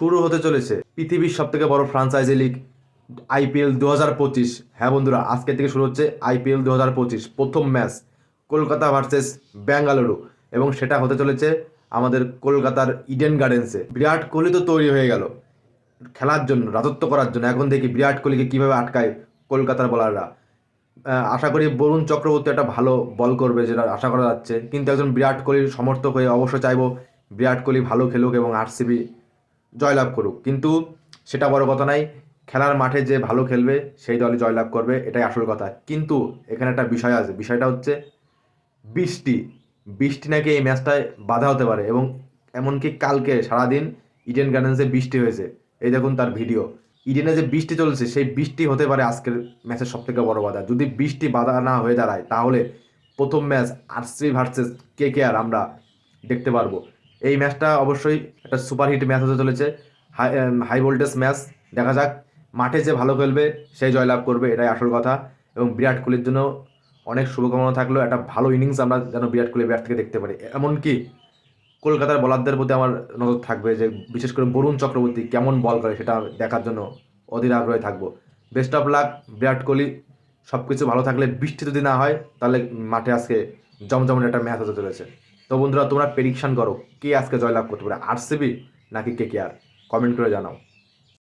শুরু হতে চলেছে পৃথিবীর সব থেকে বড় ফ্রাঞ্চাইজি লিগ আইপিএল দু হাজার পঁচিশ। হ্যাঁ বন্ধুরা আজকে থেকে শুরু হচ্ছে আইপিএল দু হাজার পঁচিশ, প্রথম ম্যাচ কলকাতা ভার্সেস ব্যাঙ্গালুরু। এবং সেটা হতে চলেছে আমাদের কলকাতার ইডেন গার্ডেন্সে বিরাট কোহলি তো তৈরি হয়ে গেল খেলার জন্য, রাজত্ব করার জন্য। এখন দেখি বিরাট কোহলিকে কীভাবে আটকায় কলকাতার বলাররা আশা করি বরুণ চক্রবর্তী একটা ভালো বল করবে যেটা আশা করা যাচ্ছে। কিন্তু একজন বিরাট কোহলির সমর্থক হয়ে অবশ্যই চাইব বিরাট কোহলি ভালো খেলুক এবং আরসিবি জয়লাভ করুক। কিন্তু সেটা বড় কথা নাই, খেলার মাঠে যে ভালো খেলবে, সেই দলই জয়লাভ করবে, এটাই আসল কথা। কিন্তু এখানে একটা বিষয় আছে, বিষয়টা হচ্ছে বৃষ্টি। বৃষ্টি নাকি এই ম্যাচটায় বাধা হতে পারে এবং এমনকি কালকে, সারাদিন ইডেন গার্ডেন্সে বৃষ্টি হয়েছে। এই দেখুন তার ভিডিও। ইডেনে যে বৃষ্টি চলছে, সেই বৃষ্টি হতে পারে আজকের ম্যাচের সব থেকে বড় বাধা। যদি বৃষ্টি বাধা না হয়ে দাঁড়ায়, তাহলে প্রথম match RCB versus K K R আমরা দেখতে পারব। এই ম্যাচটা অবশ্যই একটা সুপারহিট ম্যাচ হতে চলেছে। High high voltage match. দেখা যাক, মাঠে যে ভালো খেলবে সেই জয়লাভ করবে, এটাই আসল কথা। এবং বিরাট কোহলির জন্য অনেক শুভকামনা থাকলেও একটা ভালো ইনিংস আমরা যেন বিরাট কোহলি ব্যাট থেকে দেখতে পারি। এমনকি কলকাতার বলারদের প্রতি আমার নজর থাকবে যে, বিশেষ করে বরুণ চক্রবর্তী কেমন বল করে, সেটা দেখার জন্য অধীর আগ্রহে থাকব। Best of luck Virat Kohli. সব কিছু ভালো থাকলে বৃষ্টি যদি না হয়, তাহলে মাঠে আজকে জমজমের একটা ম্যাচ হতে চলেছে। তো বন্ধুরা, তোমরা প্রেডিকশান করো, কে আজকে জয়লাভ করতে পারে আরসিবি নাকি কে কে আর কমেন্ট করে জানাও।